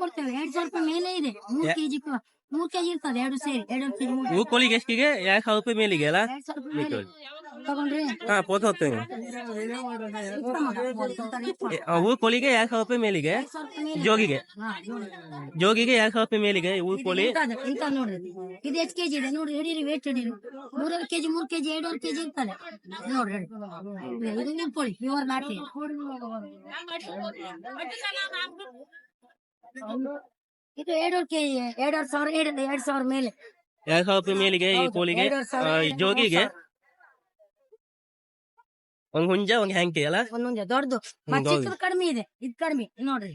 ಕೊಡ್ತೇವೆ. ಎರಡ್ ಸಾವಿರ ರೂಪಾಯಿ ಮೇಲೆ ಇದೆ. ಮೂರ್ ಕೆಜಿ ಮೂರ್ ಕೆಜಿ ಇರ್ತದೆ ಎರಡು ಸೇರಿ ಎರಡು ಕೆಜಿ ಮೂರ್ ಹೂ ಕೋಳಿಗೆ ಎಷ್ಟಿಗೆ ಎರಡು ಸಾವಿರ ರೂಪಾಯಿ ಮೇಲಿಗೆ ಅಲ್ಲ ಎರಡ್ ಸಾವಿರ ರೂಪಾಯಿ ಮೇಲೆ ತಗೊಂಡ್ರಿ ಹಾ ಪೋತ ಹೋಗ್ತೇವೆ ಹೂ ಕೋಳಿಗೆ ಎರಡು ಸಾವಿರ ರೂಪಾಯಿ ಮೇಲಿಗೆ ಎರಡ್ ಸಾವಿರ ರೂಪಾಯಿ ಮೇಲೆ ಜೋಗಿಗೆ ಹಾ, ನೋಡಿ. ಜೋಗಿಗೆ ಎರಡು ಸಾವಿರ ರೂಪಾಯಿ ಮೇಲಿಗೆ ಹೂ ಕೋಳಿ ಇಂಥದ್ದು, ಇಂಥದ್ದು ನೋಡ್ರಿ ಇದು ಎಷ್ಟು ಕೆಜಿ ಇದೆ ನೋಡಿ ಹಿಡೀರಿ ವೇಟ್ ಹಿಡೀರಿ ಮೂರುವರೆ ಕೆಜಿ ಮೂರ್ ಕೆಜಿ ಎರಡೂವರೆ ಕೆಜಿ ಇರ್ತದೆ ನೋಡ್ರಿ ಹೇಳಿ. ಇದು ನಿಂತ್ಕೊಳ್ಳಿ ಪ್ಯೂರ್ ನಾಟಿ ಇದು ಎರಡೂವರೆ ಕೆಜಿ ಎರಡೂವರೆ ಸಾವಿರ ಎರಡು ಎರಡ್ ಸಾವಿರ ಮೇಲೆ. ಎರಡು ಸಾವಿರ ರೂಪಾಯಿ ಮೇಲಿಗೆ ಈ ಹೌದು, ಕೋಳಿಗೆ ಎರಡೂವರೆ ಸಾವಿರ, ಆ, ಈ ಜೋಗಿಗೆ ಮೂರು ಒಂದ್ ಹುಂಜ ಒಂದ್ ಹ್ಯಾಂಕೆ ಅಲ್ಲ? ಒಂದೊಂದೇ ದೊಡ್ಡದು. ಮತ್ತೆ ದೊಡ್ಡದು. ಚಿಕ್ಕದು ಕಡಿಮೆ ಇದೆ ಇದು ಕಡಿಮೆ ನೋಡ್ರಿ.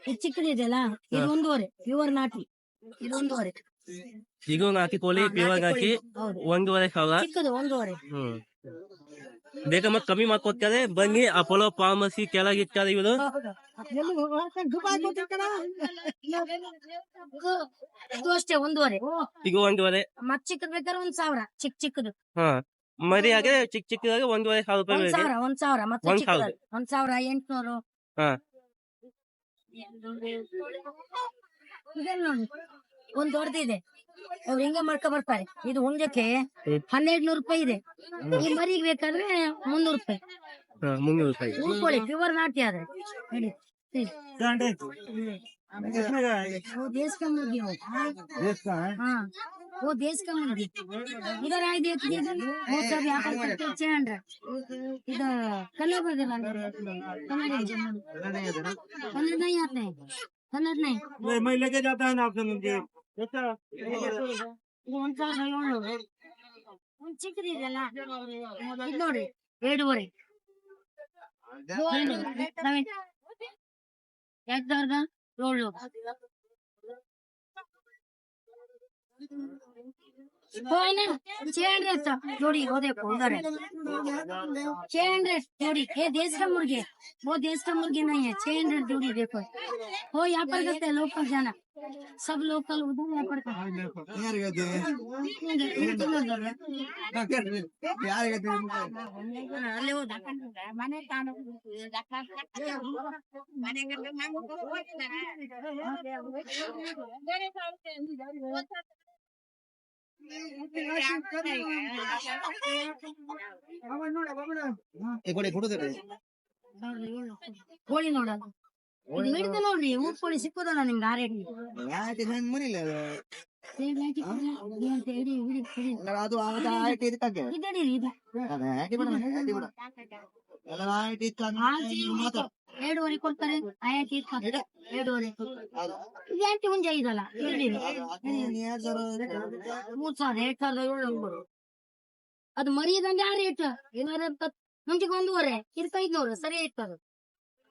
ಇದು ಚಿಕ್ಕದಿದೆಯಲ್ಲ ಇದು ಒಂದೂವರೆ ಪ್ಯೂರ್ ನಾಟಿ. ಇದು ಒಂದೂವರೆ. ಈಗ ಒಂದು ಹಾಕಿ ಕೋಳಿ ಹಾ, ಹಾಕಿ ಕೋಳಿ. ಹೌದು. ಒಂದೂವರೆ ಸಾವಿರ. ಚಿಕ್ಕದು ಒಂದೂವರೆ. ಹ್ಮ್. ಬೇಕಾ ಮತ್ತೆ ಕಮ್ಮಿ ಮಾಡ್ಕೊತಾರೆ ಬನ್ನಿ ಅಪೋಲೋ ಫಾರ್ಮಸಿ ಕೆಳಗೆ ಇಟ್ಟಾರೆ ಇವರು. ಇದು- ಅಷ್ಟೇ ಒಂದೂವರೆ. ಈಗ ಒಂದೂವರೆ. ಮತ್ ಚಿಕ್ಕದ್ ಬೇಕಾದ್ರೆ ಒಂದ್ ಸಾವಿರ. ಚಿಕ್ಕ ಚಿಕ್ಕದು. ಹಾ ಮರಿ ಹಾಗೆ ಚಿಕ್ಕ ಚಿಕ್ಕದಾಗೆ ಒಂದೂವರೆ ಸಾವಿರ ರೂಪಾಯಿ ಒಂದ್ ಸಾವಿರ ಒಂದ್ ಸಾವಿರ. ಮತ್ತೆ ಒಂದ್ ಚಿಕ್ಕದು. ಸಾವಿರ. ಒಂದ್ ಸಾವಿರ ಎಂಟ್ನೂರು. ಹಾ. ಇದೆಲ್ಲ ನೋಡಿ. ಒಂದ್ ದೊಡ್ಡದಿದೆ ಅವ್ರು ಹಿಂಗೆ ಮಾಡ್ಕೊ ಬರ್ತಾರೆ ಇದು ಹುಂಜಕ್ಕೆ ಹ್ಮ್. ಹನ್ನೆರಡು ನೂರು ರೂಪಾಯಿ ಇದೆ ಈ ಮರಿಗೆ ಬೇಕಾದ್ರೆ ಮುನ್ನೂರು ರೂಪಾಯಿ ಹಾ ಮುನ್ನೂರು ರೂಪಾಯಿ ಉಳ್ಕೊಳ್ಳಿ ಪ್ಯೂರ್ ನಾಟಿ ಆದ್ರೆ ಹೇಳಿ वो देश का मुर्गी हो हाँ वो देश का मुर्गी इधर आई देखिए इधर वो सब यहाँ पर करते हैं छह हंड्रेड इधर कलर बदल कलर नहीं आते हैं कलर नहीं मैं लेके जाता है ना आपसे मुझे ಇದು ಒಂದ್ ಸಾವಿರದ ಏಳ್ನೂರು ಒಂದ್ ಚಿಕ್ಕದಿದೆಯಲ್ಲ ಇದು ನೋಡಿ ಎರಡೂವರೆ ಏನು? ನವೀನ್? ಎರಡ್ ಸಾವಿರದ ಏಳ್ನೂರು है ना छह हंड्रेड जोड़ी वो देखो उधर है छह हंड्रेड जोड़ी ये देश का मुर्गी वो देश का मुर्गी नहीं है छह हंड्रेड जोड़ी देखो वो यहाँ पर करते हैं लोकल जाना सब लोकल उधर यहाँ पर करते ಕೋಳಿ ನೋಡೋದು. ಇದು ಹಿಡಿದು ನೋಡ್ರಿ ಊರ್ ಕೋಳಿ ಸಿಕ್ಕೋದಲ್ಲ ನಿಮ್ಗೆ ಆ ರೇಟ್ ಅದು. ಆಯ್ತು ಇದಕ್ಕೆ ಎರಡೂವರೆ ಕೊಡ್ತಾರೆ. ಆಯ್ತು ಆಂಟಿ ಮುಂಜೆ ಇದಲ್ಲ. ಮೂರ್ ಸಾವಿರ ಎರಡ್ ಸಾವಿರದ ಏಳ್ನೂರು ಅದು ಮರಿದಂಗೆ ಆ ರೇಟ್ ಏನಾರ ಮುಂಚೆಗೆ ಒಂದೂವರೆ ಇದಕ್ಕೆ ಐದ್ನೂರು ಸರಿ ಇರ್ತದೆ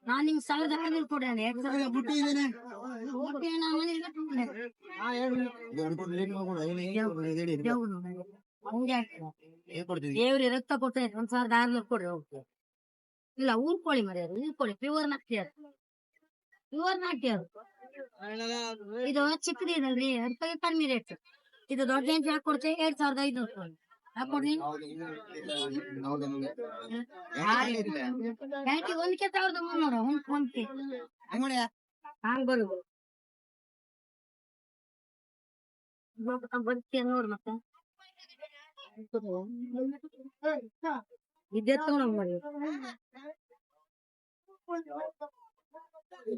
ನಾನ್ ನಿಮ್ಗೆ ಸಾವಿರದ ಐನೂರು ಕೊಡಿ ಅಂದ್ರೆ ಎರಡ್ ಸಾವಿರದ ಬುಟ್ಟಿ ನಾನು ದೇವ್ರು ರಕ್ತ ಕೊಟ್ಟೆ ಒಂದ್ ಸಾವಿರದ ಆರ್ನೂರು ಕೊಡ್ರಿ ಹೋಗ್ತೀವಿ ಇಲ್ಲ ಊರ್ ಕೋಳಿ ಊರ್ಕೊಳ್ಳಿ ಅದು ಕೋಳಿ ಪ್ಯೂರ್ ನಾಟಿ ಅದು ಪ್ಯೂರ್ ನಾಟಿ ಅದು. ಇದು ಚಿಕ್ಕದಿದಲ್ರಿ ಅದಕ್ಕೆ ಕಡಿಮೆ ರೇಟ್. ಇದು ದೊಡ್ಡ ಏನ್ ಕೊಡ್ತೇವೆ, ಎರಡ್ ಸಾವಿರದ ಐದ್ನೂರು ಕೊಡಿ ಹಾಕೊಡ್ರಿ ಒಂದ್ಕೆ ಸಾವಿರದ ಮುನ್ನೂರ ಒಂದ್ ಒಂದ್ಕೆ. ಹಂಗ್ ಬರುದು ಬರ್ತೀಯ ನೋಡ್ ಮತ್ತೆ? ಇದ್ದೆ ತಗೊಂಡ್ ಮಾಡಿ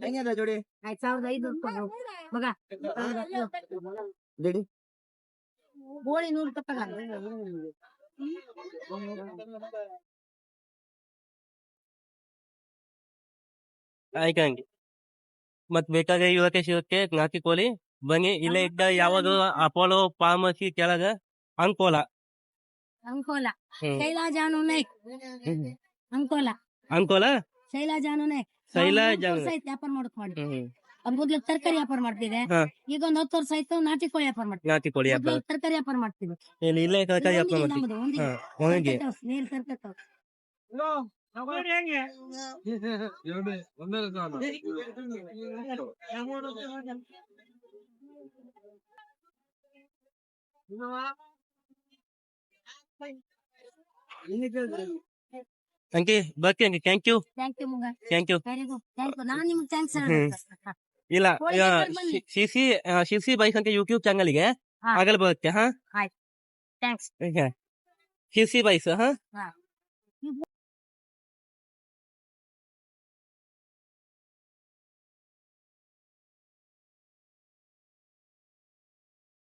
ಹೆಂಗಿದೆ ಜೋಡಿ? ಆಯ್ತು ಸಾವಿರದ ಮಗ. ಜೋಡಿ ಗೋಳಿ ನೂರು ಆಯ್ತು ಹಂಗೆ. ಮತ್ ಬೇಕಾದ್ರೆ ಇವಕ್ಕೆ ಶಿವಕ್ಕೆ ನಾಟಿ ಕೋಳಿ. ಬನ್ನಿ ಇಲ್ಲೇ ಇದ್ದ ಯಾವಾಗ ಅಪೋಲೋ ಫಾರ್ಮಸಿ ಕೆಳಗ ಅಂಕೋಲ. ಅಂಕೋಲ. ಹ್ಮ್. ಶೈಲಾ ಜಾನು ನಾಯ್ಕ್ ಅಂಕೋಲ. ಅಂಕೋಲ? ಶೈಲಾ ಜಾನು ನಾಯ್ಕ್ ಶೈಲಾ ನಾವು ಮೂವತ್ತು ಜಾನು ವರ್ಷ ಆಯ್ತು ವ್ಯಾಪಾರ ಮಾಡೋಕ್ ಮಾಡಿ ಹ್ಮ್ ಅದ್ ಮೊದ್ಲು ತರಕಾರಿ ವ್ಯಾಪಾರ ಮಾಡ್ತಿದೆ ಹಾ. ಈಗ ಒಂದ್ ಹತ್ತು ವರ್ಷ ಆಯ್ತು ನಾಟಿ ಕೋಳಿ ವ್ಯಾಪಾರ ಮಾಡ್ತೀವಿ ನಾಟಿ ಕೋಳಿ ಹಬ್ಬ ಮೊದ್ಲು ತರಕಾರಿ ವ್ಯಾಪಾರ ಮಾಡ್ತೀವಿ ಇಲ್ಲಿ ಇಲ್ಲೇ ತರಕಾರಿ ಹಬ್ಬ ಒಂದಿಗೆ ಮಾಡ್ತೀವಿ ನಮ್ಮದು, ಒಂದಿಗೆ. ಹಾ ಒಣಗಿ ತರಕಾರಿ house, ನೀರ್ ತರಕಾರಿ house. ಅಂಕಿ ಬರ್ತೀನಿ ಅಂಕಿ thank you thank you ಮುಂಗ thank you very good thank you ನಾನು ನಿಮ್ಗೆ ಥ್ಯಾಂಕ್ಸ್ ಹ್ಮ್. ಹೇಳ್ಬೇಕು ಇಲ್ಲ ಕೋಳಿ ಬೇಕಾದ್ರೆ ಬನ್ನಿ. ಶಿಸಿ ಶಿಸಿ ಬೈಕ್ ಅಂತ ಯೂಟ್ಯೂಬ್ ಚಾನಲ್ಗೆ ಹಾ. ಆಗಲ್ ಬರುತ್ತೆ ಹಾ ಥ್ಯಾಂಕ್ಸ್ ಶಿಸಿ ಬೈಸ್ ಹಾ ಹಾ